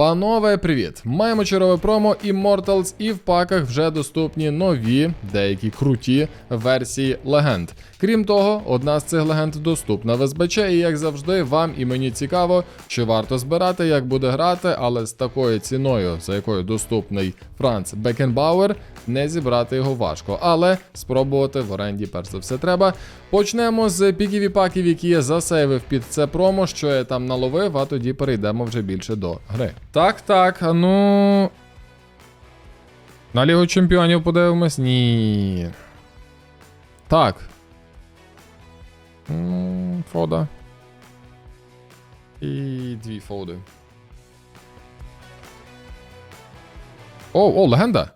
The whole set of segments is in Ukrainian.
Панове, привіт! Маємо чергове промо Immortals і в паках вже доступні нові, деякі круті версії легенд. Крім того, одна з цих легенд доступна в СБЧ, і як завжди, вам і мені цікаво, чи варто збирати, як буде грати, але з такою ціною, за якою доступний Франц Бекенбауер, не зібрати його важко. Але спробувати в оренді перш за все треба. Почнемо з піків і паків, які я засейвив під це промо, що я там наловив, а тоді перейдемо вже більше до гри. Так, так, ну. На Лігу Чемпіонів подивимось? Ні. Так. Фода. І дві фоди. О, о, легенда.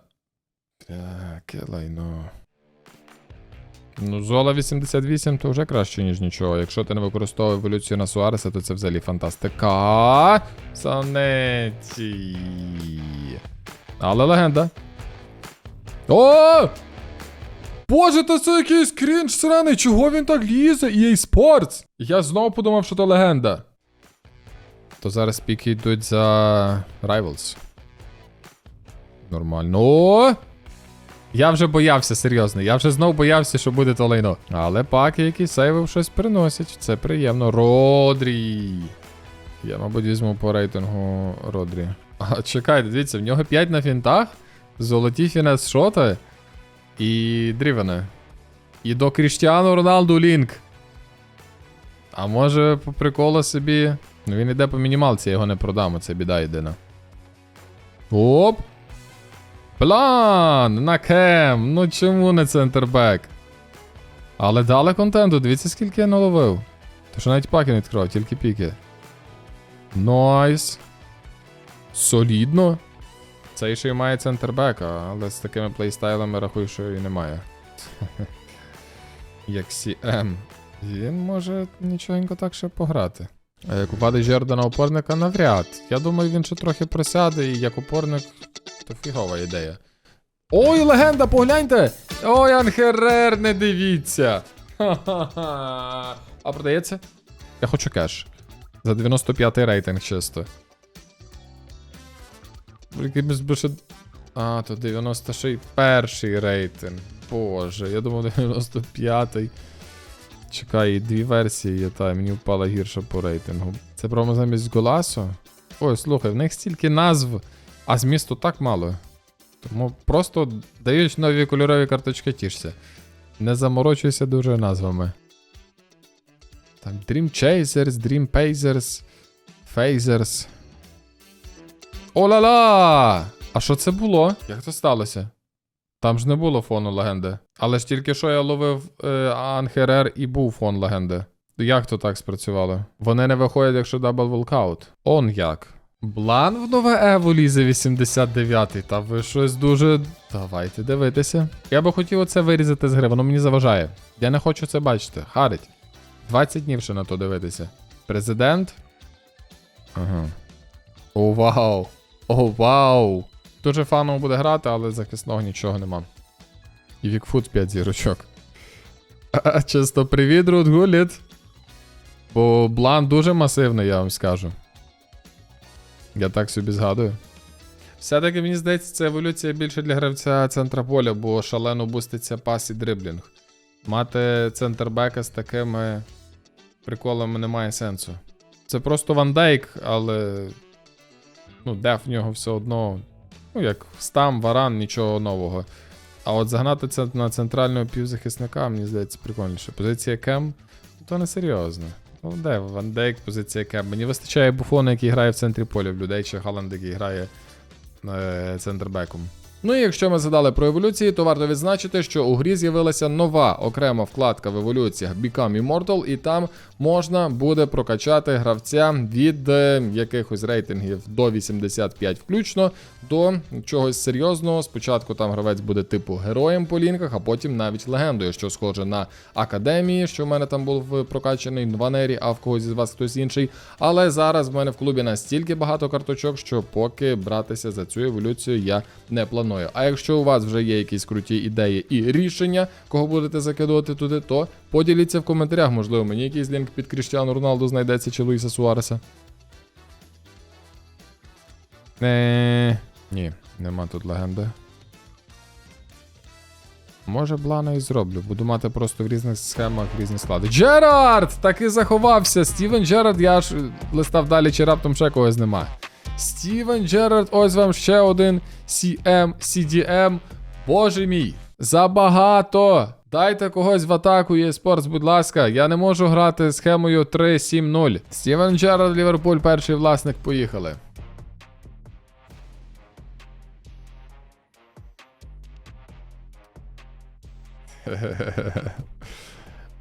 Так, лайно. Ну, Зола 88 то вже краще, ніж нічого. Якщо ти не використовуєш еволюцію на Суареса, то це взагалі фантастика. Сонеті. Але легенда. О! Боже, та це якийсь крінж сраний, чого він так лізе? EA Sports! Я знову подумав, що то легенда. То зараз піки йдуть за Rivals. Нормально. О! Я вже боявся, серйозно. Я вже знов боявся, що буде то лайно. Але паки, які сейвив, щось приносять. Це приємно. Родрі. Я, мабуть, візьму по рейтингу Родрі. А, чекайте, дивіться, в нього 5 на фінтах, золоті фінес шоти і дрівене. І до Кріштіану Роналду Лінк. А може, по приколу собі. Ну він іде по мінімалці, я його не продам, це біда єдина. Оп! План! На кем! Ну чому не центрбек? Але дали контенту, дивіться, скільки я наловив. То що навіть паки не відкривав, тільки піки. Найс. Солідно. Цей ще й має центрбека, але з такими плейстайлами рахую, що і немає. Як CM. Він може нічогенько так ще пограти. А як упаде Жердана опорника навряд. Я думаю, він ще трохи просяде, і як опорник, то фігова ідея. Ой, легенда, погляньте! Ой, Анхерер, не дивіться! Ха-ха-ха. А продається? Я хочу кеш. За 95-й рейтинг чисто. Ще... А, то 91 рейтинг. Боже, я думав 95-й. Чекай, дві версії є, та мені впала гірша по рейтингу. Це промо замість Голасо? Ой, слухай, в них стільки назв, а змісту так мало. Тому просто дають нові кольорові карточки, тішся. Не заморочуйся дуже назвами. Там Dream Chasers, Dream Pacers, Phasers. О-ла-ла! А що це було? Як це сталося? Там ж не було фону легенди. Але ж тільки що я ловив е, Анхерер і був фон легенди. Як то так спрацювало? Вони не виходять, якщо дабл волкаут. Он як. Блан в нове Ево лізе 89-й, та ви щось дуже. Давайте дивитися. Я би хотів оце вирізати з гри, воно мені заважає. Я не хочу це бачити. Харить. 20 днів ще на то дивитися. Президент. Ага. О, вау! О, вау! Дуже фаново буде грати, але захисного нічого нема. І Вікфут 5 зірочок. Чисто привіт, Рут Гуліт. Бо блан дуже масивний, я вам скажу. Я так собі згадую. Все-таки мені здається, це еволюція більше для гравця центра поля, бо шалено буститься пас і дриблінг. Мати центрбека з такими приколами немає сенсу. Це просто вандейк, але. Ну, деф в нього все одно. Ну, як стам, варан, нічого нового. А от загнати це на центрального півзахисника, мені здається, прикольніше. Позиція кем, то не серйозно. Ну, де Ван Дейк, позиція кем. Мені вистачає буфона, який грає в центрі поля в людей, чи Халанд, який грає е, центрбеком. Ну і якщо ми згадали про еволюції, то варто відзначити, що у грі з'явилася нова окрема вкладка в еволюціях Become Immortal, і там можна буде прокачати гравця від е, якихось рейтингів до 85 включно до чогось серйозного. Спочатку там гравець буде типу героєм по лінках, а потім навіть легендою, що схоже на академії, що в мене там був прокачаний в Ванері, а в когось із вас хтось інший. Але зараз в мене в клубі настільки багато карточок, що поки братися за цю еволюцію я не планую. А якщо у вас вже є якісь круті ідеї і рішення, кого будете закидувати туди, то поділіться в коментарях. Можливо, мені якийсь лінк під Кріштіану Роналду знайдеться чи Луїса Суареса. Е, ні, нема тут легенди. Може, блана і зроблю. Буду мати просто в різних схемах різні склади. Джерард! Таки заховався! Стівен Джерард, я ж листав далі, чи раптом ще когось нема. Стівен Джерард, ось вам ще один CM, CDM. Боже мій! Забагато! Дайте когось в атаку, eSports, будь ласка. Я не можу грати схемою 3-7-0. Стівен Джерард, Ліверпуль, перший власник, поїхали. У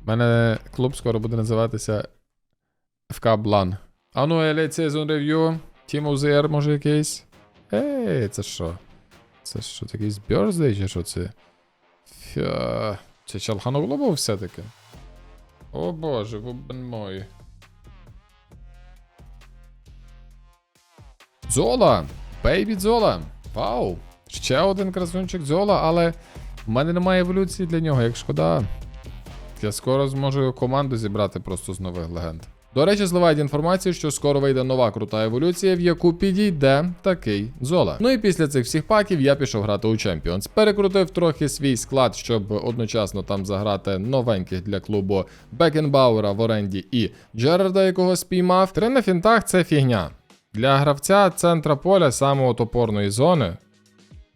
мене клуб скоро буде називатися ФК Блан. А ну, Elite Season Review. Team of the Year, може якийсь. Ей, це що? Це що, такий Birthday чи що це? Фя. Це Чалханогло був все-таки? О боже, вубен мой. Зола! Бейбі Зола! Вау! Ще один красунчик Зола, але в мене немає еволюції для нього, як шкода. Я скоро зможу команду зібрати просто з нових легенд. До речі, зливають інформацію, що скоро вийде нова крута еволюція, в яку підійде такий Зола. Ну і після цих всіх паків я пішов грати у Champions. Перекрутив трохи свій склад, щоб одночасно там заграти новеньких для клубу Бекенбауера в оренді і Джерарда, якого спіймав. Три на фінтах це фігня. Для гравця центра поля самого топорної зони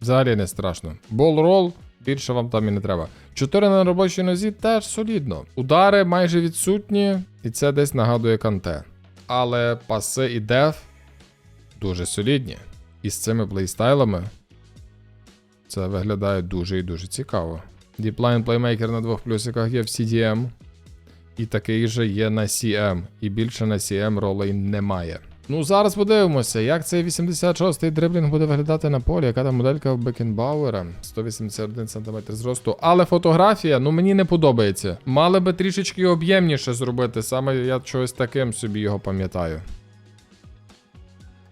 взагалі не страшно. Бол-рол більше вам там і не треба. 4 на робочій нозі теж солідно. Удари майже відсутні, і це десь нагадує канте. Але паси і деф дуже солідні. І з цими плейстайлами це виглядає дуже і дуже цікаво. Діплайн плеймейкер на двох плюсиках є в CDM. І такий же є на CM. І більше на CM ролей немає. Ну, зараз подивимося, як цей 86-й дриблінг буде виглядати на полі, яка там моделька Бекенбауера. 181 см зросту. Але фотографія, ну мені не подобається. Мали би трішечки об'ємніше зробити, саме я чогось таким собі його пам'ятаю.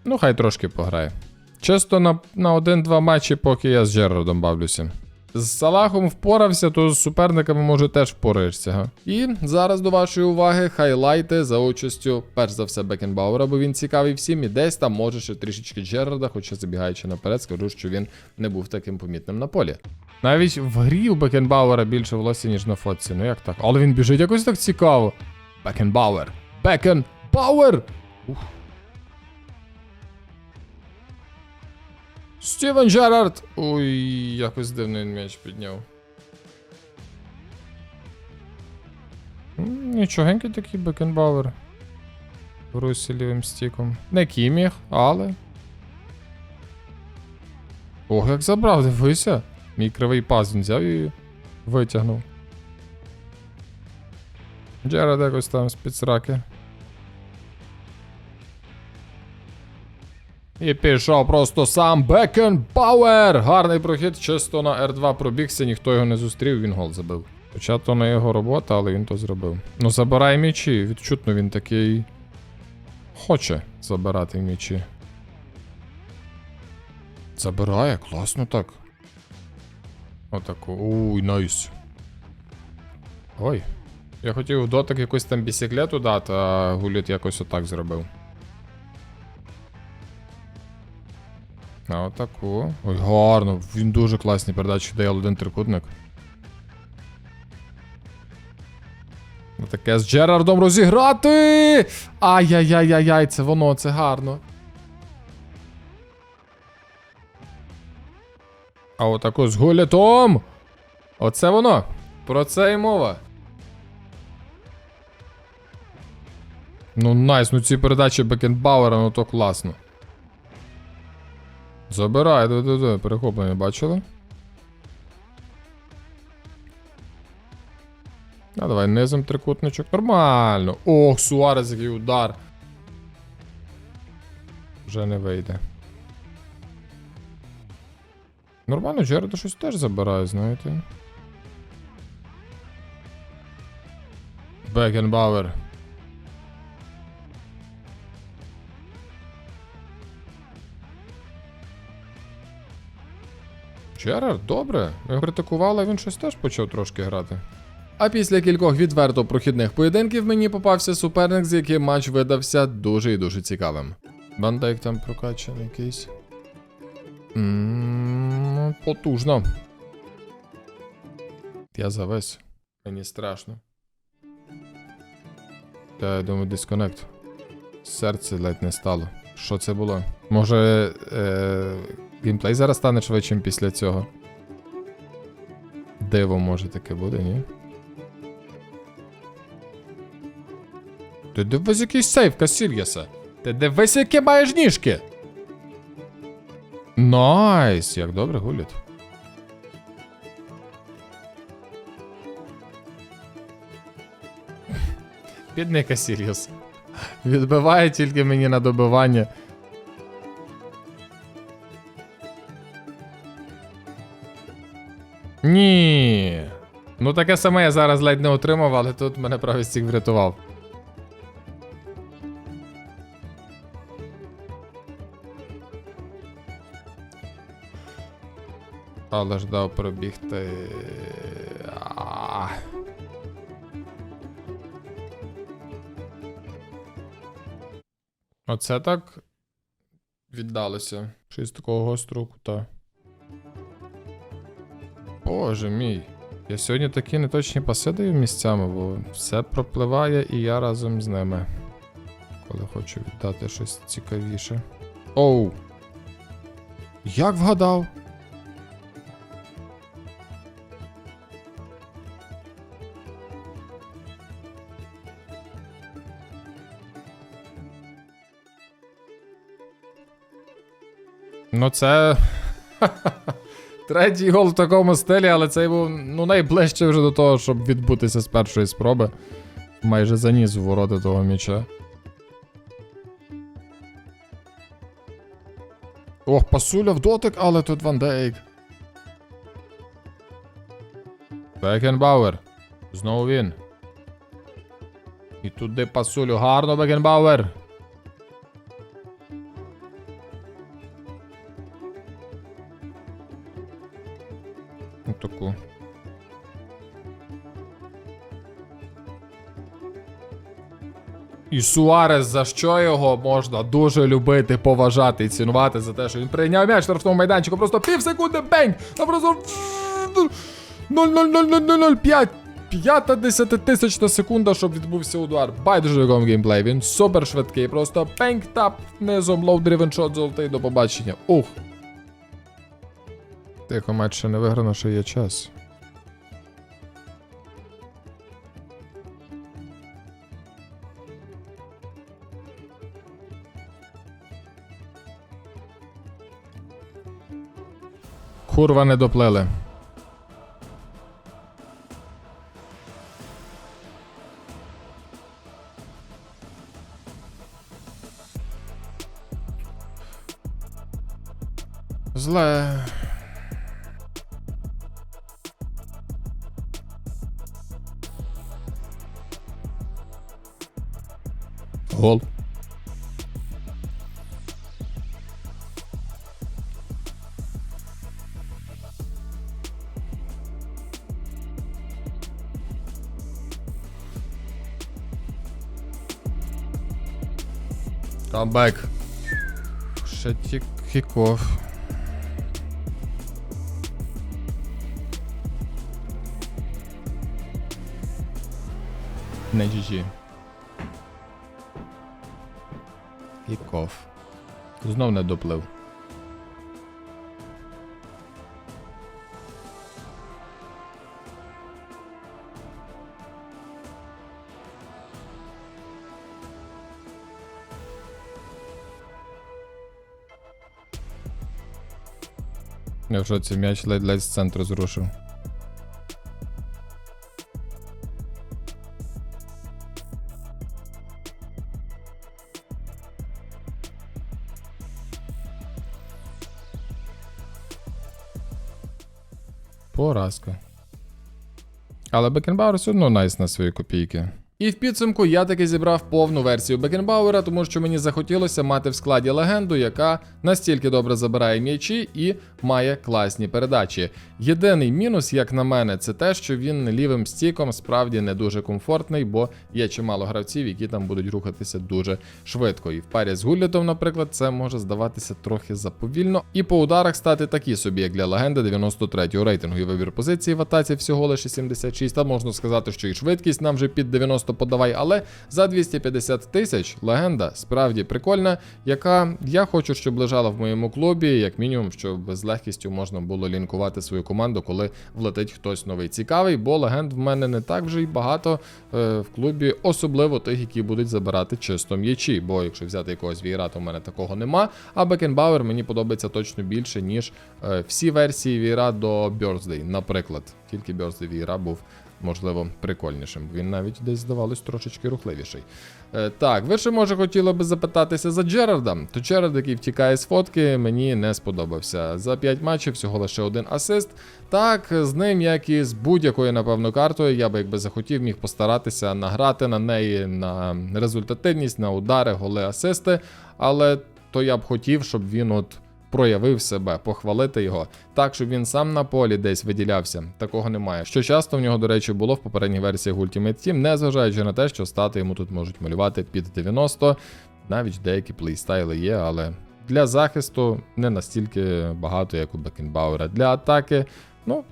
Ну, хай трошки пограє. Чисто на, на один-два матчі, поки я з Джерардом бавлюся. З Салахом впорався, то з суперниками може теж впораєшся. Га? І зараз до вашої уваги хайлайти за участю, перш за все, Бекенбауера, бо він цікавий всім, і десь там може ще трішечки Джерарда, хоча забігаючи наперед, скажу, що він не був таким помітним на полі. Навіть в грі у Бекенбауера більше волосся, ніж на фотці. Ну як так? Але він біжить якось так цікаво. Бекенбауер. Бекенбауер! Ух. Стівен Джерард! Ой, якось дивно він м'яч підняв. Нічогенький такий Бекенбауер. В русі лівим стіком. Не кіміг, але. Ох, як забрав, дивися. Мій кривий пас він взяв і витягнув. Джерард якось там з-під сраки. І пішов просто сам Бекенбауер. Гарний прохід, чисто на R2 пробігся, ніхто його не зустрів, він гол забив. Хоча то не його робота, але він то зробив. Ну, забирай м'ячі, відчутно він такий. Хоче забирати м'ячі. Забирає, класно так. Отаку. Уй, найс. Ой. Я хотів дотик якусь там бісіклету дати, а гуліт якось отак зробив. А отаку. Ой, гарно. Він дуже класні передачі дає один трикутник. Ну таке з Джерардом розіграти! Ай-яй-яй-яй-яй, це воно, це гарно. А отаку з гулятом! Оце воно. Про це і мова. Ну найс, ну ці передачі Бекенбауера, ну то класно. Забирай, да-да-да, перехоплення бачили? А давай низом трикутничок. Нормально. Ох, Суарес, який удар. Вже не вийде. Нормально, Джерарда щось теж забирає, знаєте. Бекенбауер. Джерард, добре. Його критикували, він щось теж почав трошки грати. А після кількох відверто прохідних поєдинків мені попався суперник, з яким матч видався дуже і дуже цікавим. Бандайк там прокачаний якийсь. М, Ну, потужно. Я завис. Мені страшно. Та я думаю, дисконект. Серце ледь не стало. Що це було? Може, е- геймплей зараз стане швидшим після цього? Диво може таке буде, ні? Ти дивись якийсь сейф, Касір'яса. Ти дивись, які маєш ніжки. Найс, як добре гулять. Бідний Касір'яс. Відбиває тільки мені на добивання. Ні. Ну таке саме я зараз ледь не отримав, але тут мене правістік врятував. Але ж дав пробігти. Оце так віддалося. Щось такого гострого кута. Боже мій. Я сьогодні такі неточні паси даю місцями, бо все пропливає і я разом з ними. Коли хочу віддати щось цікавіше. Оу. Як вгадав? Ну, це. Третій гол в такому стилі, але цей був ну, найближче вже до того, щоб відбутися з першої спроби. Майже заніс в ворота того м'яча. Ох, пасуля в дотик, але тут Ван Дейк. Бекенбауер. Знову він. І туди пасулю. Гарно Бекенбауер. І Суарес, за що його можна дуже любити, поважати і цінувати за те, що він прийняв м'яч штрафному майданчику, просто пів секунди бенг! А просто 0,00005 П'ята десятитисячна секунда, щоб відбувся удар. Байдуже якому геймплей. Він супер швидкий. Просто пенк тап низом, лоу дрівен шот золотий до побачення. Ух. Тихо, матч ще не виграно, ще є час. Курва не доплели. Зле. Гол. Камбек. Ще Хиков. На GG. Хіков. Знов не доплив. Я в шоці м'яч ледь-ледь з центру зрушив. Поразка. Але Бекенбауер все одно найс на свої копійки. І в підсумку я таки зібрав повну версію Бекенбауера, тому що мені захотілося мати в складі легенду, яка настільки добре забирає м'ячі і має класні передачі. Єдиний мінус, як на мене, це те, що він лівим стіком справді не дуже комфортний, бо є чимало гравців, які там будуть рухатися дуже швидко. І в парі з Гуллітом, наприклад, це може здаватися трохи заповільно. І по ударах стати такі собі, як для легенди 93-го рейтингу. І вибір позиції в атаці всього лише 76. Та можна сказати, що і швидкість нам вже під 90 подавай, але за 250 тисяч легенда справді прикольна, яка я хочу, щоб лежала в моєму клубі, як мінімум, щоб з легкістю можна було лінкувати свою команду, коли влетить хтось новий цікавий, бо легенд в мене не так вже й багато е, в клубі, особливо тих, які будуть забирати чисто м'ячі. Бо якщо взяти якогось віра, то в мене такого нема. А Бекенбауер мені подобається точно більше, ніж е, всі версії віра до Birthday, наприклад. Тільки Birthday віра був. Можливо, прикольнішим. Він навіть десь здавалось трошечки рухливіший. Е, так, ви ще може хотіли би запитатися за Джерарда. То Джерард, який втікає з фотки, мені не сподобався. За 5 матчів всього лише один асист. Так, з ним, як і з будь-якою, напевно, картою, я би якби захотів, міг постаратися награти на неї на результативність, на удари, голи, асисти. Але то я б хотів, щоб він от. Проявив себе, похвалити його так, щоб він сам на полі десь виділявся. Такого немає. Що часто в нього, до речі, було в попередніх версіях Ultimate Team, незважаючи на те, що стати йому тут можуть малювати під 90. Навіть деякі плейстайли є, але для захисту не настільки багато, як у Бекенбауера. Для атаки, ну,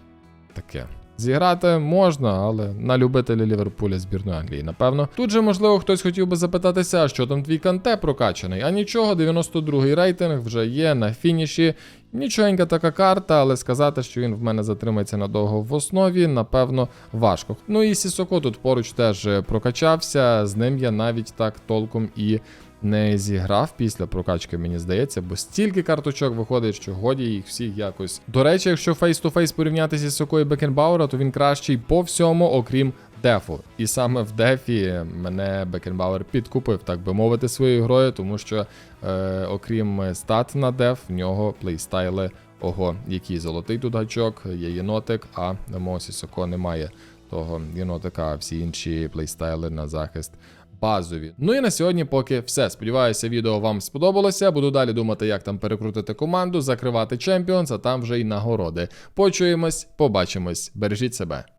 таке. Зіграти можна, але на любителі Ліверпуля збірної Англії, напевно. Тут же, можливо, хтось хотів би запитатися, що там твій канте прокачаний. А нічого, 92-й рейтинг вже є на фініші. Нічогенька така карта, але сказати, що він в мене затримається надовго в основі, напевно, важко. Ну і Сісоко тут поруч теж прокачався, з ним я навіть так толком і не зіграв після прокачки, мені здається, бо стільки карточок виходить, що годі їх всіх якось. До речі, якщо фейс-ту-фейс порівняти зі Сокою Бекенбауера, то він кращий по всьому, окрім дефу. І саме в дефі мене Бекенбауер підкупив, так би мовити, своєю грою, тому що е, окрім стат на деф, в нього плейстайли. Ого, який золотий тут гачок, є єнотик, а на мого Сісоко немає того єнотика, а всі інші плейстайли на захист базові. Ну і на сьогодні поки все. Сподіваюся, відео вам сподобалося. Буду далі думати, як там перекрутити команду, закривати чемпіонс, а там вже й нагороди. Почуємось, побачимось. Бережіть себе.